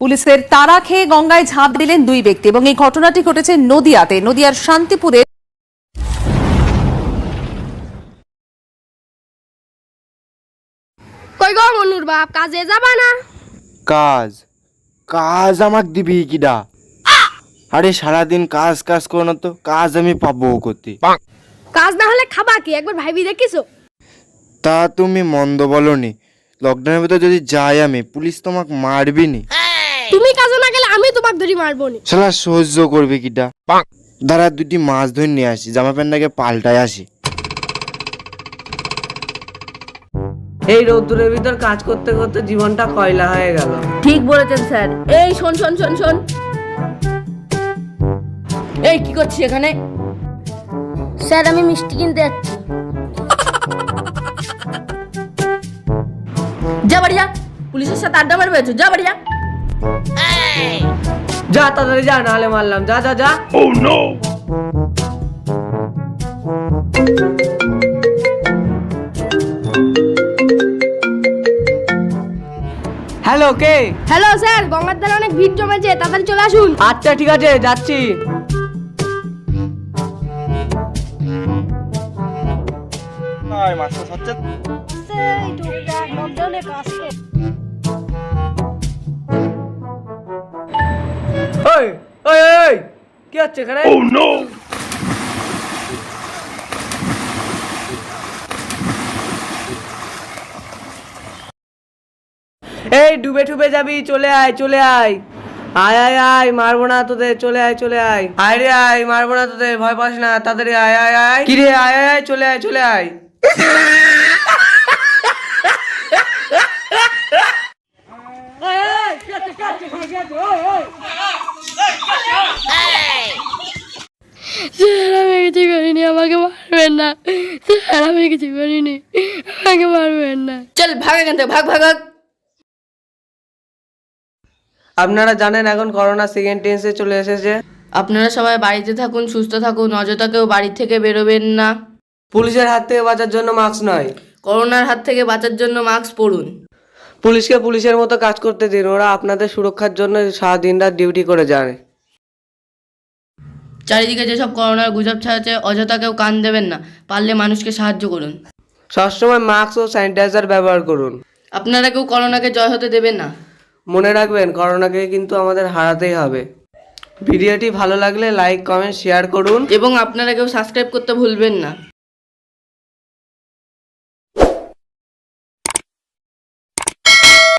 পুলিশের তারা খেয়ে গঙ্গায় ঝাঁপ দিলেন দুই ব্যক্তি এবং এই ঘটনাটি ঘটেছে নদিয়াতে। নদিয়ার শান্তিপুরে কই গো মনুর বাপ কাজে যাবা না? কাজ। কাজ আমাক দিবি কিডা? আরে সারাদিন কাজ কাজ করো না তো কাজ আমি পাবো করতে কাজ না হলে খাবা কি? একবার ভাইবি দেখিছো? তা তুমি মন্দ বলনি। লকডাউনের ভিতর যদি যাই আমি পুলিশ তোমাকে মারবি নি তুমি কাজে না গেলে আমি তোমাক ধরি মারবো নি। শালা সহ্য করবে কিডা? দাঁড়া দুটি মাছ ধরে নিয়ে আসি। জামা প্যান্টটাকে পাল্টায় আসি। এই রোদ্দুরের ভিতর কাজ করতে করতে জীবনটা কয়লা হয়ে গেল। ঠিক বলেছেন স্যার। এই শোন শোন শোন শোন। এই কি করছিস এখানে? স্যার আমি মিষ্টি কিনতে যাচ্ছি। যা বাড়ি যা। পুলিশের সাথে আড্ডা মারবে যা বাড়ি যা। যা তাড়াতাড়ি যা নাহলে মারলাম। যা যা যা। ও নো হ্যালো কে? হ্যালো স্যার গঙ্গার ধারে অনেক ভিড় জমেছে তাড়াতাড়ি চলে আসুন। আচ্ছা ঠিক আছে যাচ্ছি। ওই ওই ওই, ওই কি হচ্ছে এখানে? এই ডুবে টুবে যাবি চলে আয় চলে আয়। আয় আয় আয় মারবো না তোদের চলে আয় চলে আয়। আয় রে আয় মারবো না তোদের ভয় পাস না তাড়াতাড়ি আয় আয় আয়। কি রে আয় আয় আয় চলে আয় চলে আয় স্যার আমি কিছু করিনি আমাকে মারবেন না। স্যার আমি কিছু করিনি আমাকে মারবেন না। চল ভাগ এখান থেকে ভাগ ভাগ ভাগ। আপনারা জানেন এখন করোনা সেকেন্ড টেন্সে চলে এসেছে। আপনারা সবাই বাড়িতে থাকুন সুস্থ থাকুন অযথা কেউ বাড়ি থেকে বেরোবেন না। পুলিশের হাত থেকে বাঁচার জন্য মাস্ক নয়। করোনার হাত থেকে বাঁচার জন্য মাস্ক পরুন। পুলিশকে পুলিশের মতো কাজ করতে দিন ওরা আপনাদের সুরক্ষার জন্য সারাদিন রাত ডিউটি করে যায়। চারিদিকে যেসব করোনার গুজব ছাড়াচ্ছে অযথা কেউ কান দেবেন না। পারলে মানুষকে সাহায্য করুন। সবসময় মাস্ক ও স্যানিটাইজার ব্যবহার করুন। আপনারা কেউ করোনাকে জয় হতে দেবেন না। মনে রাখবেন করোনাকে কিন্তু আমাদের হারাতেই হবে। ভিডিওটি ভালো লাগলে লাইক কমেন্ট শেয়ার করুন। এবং আপনারা কেউ সাবস্ক্রাইব করতে ভুলবেন না।